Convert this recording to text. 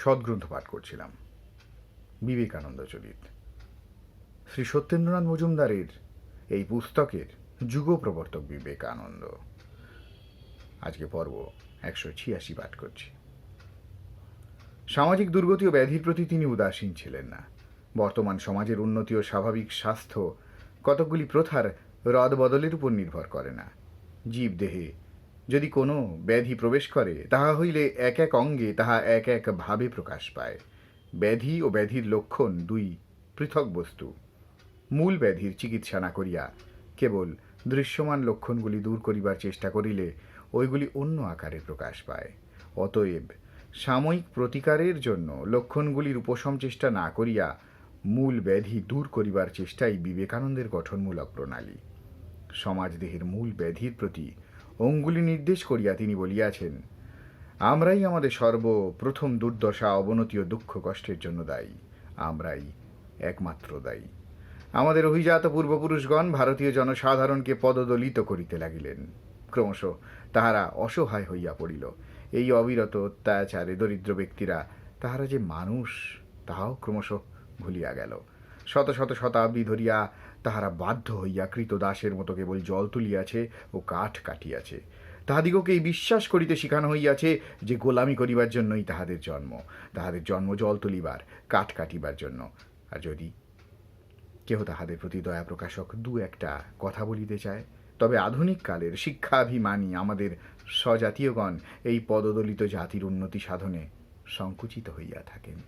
সদ্গ্রন্থ পাঠ করছিলাম। বিবেকানন্দ চরিত। শ্রী সত্যেন্দ্রনাথ মজুমদারের এই পুস্তকের যুগ প্রবর্তক বিবেকানন্দ। আজকে পর্ব একশো ছিয়াশি পাঠ করছি। সামাজিক দুর্গতি ও ব্যাধির প্রতি তিনি উদাসীন ছিলেন না। বর্তমান সমাজের উন্নতি ও স্বাভাবিক স্বাস্থ্য কতকগুলি প্রথার রদ বদলের উপর নির্ভর করে না। জীব দেহে যদি কোনো ব্যাধি প্রবেশ করে, তাহা হইলে এক এক অঙ্গে তাহা এক এক ভাবে প্রকাশ পায়। ব্যাধি ও ব্যাধির লক্ষণ দুই পৃথক বস্তু। মূল ব্যাধির চিকিৎসা না করিয়া কেবল দৃশ্যমান লক্ষণগুলি দূর করিবার চেষ্টা করিলে ওইগুলি অন্য আকারে প্রকাশ পায়। অতএব সাময়িক প্রতিকারের জন্য লক্ষণগুলির উপশম চেষ্টা না করিয়া মূল ব্যাধি দূর করিবার চেষ্টাই বিবেকানন্দের গঠনমূলক প্রণালী। সমাজ দেহের মূল ব্যাধির প্রতি অঙ্গুলি নির্দেশ করিয়া তিনি বলিয়াছেন, আমরাই আমাদের সর্বপ্রথম দুর্দশা, অবনতি ও দুঃখ কষ্টের জন্য দায়ী। আমরাই একমাত্র দায়ী। আমাদের অভিজাত পূর্বপুরুষগণ ভারতীয় জনসাধারণকে পদদলিত করিতে লাগিলেন। ক্রমশ তাহারা অসহায় হইয়া পড়িল। এই অবিরত অত্যাচারে দরিদ্র ব্যক্তিরা, তাহারা যে মানুষ, তাহাও ক্রমশ ভুলিয়া গেল। শত শত শতাব্দী ধরিয়া তাহারা বাধ্য হইয়া কৃতদাসের মতো কেবল জল তুলিয়াছে ও কাঠ কাটিয়াছে। তাহাদিগকে এই বিশ্বাস করিতে শিখানো হইয়াছে যে গোলামি করিবার জন্যই তাহাদের জন্ম তাহাদের জন্ম জল তুলিবার, কাঠ কাটিবার জন্য। আর যদি কেহ তাহাদের প্রতি দয়া প্রকাশক দু একটা কথা বলিতে চায়, তবে আধুনিক কালের শিক্ষাভিমানী আমাদের স্বজাতীয়গণ এই পদদলিত জাতির উন্নতি সাধনে সংকুচিত হইয়া থাকেন।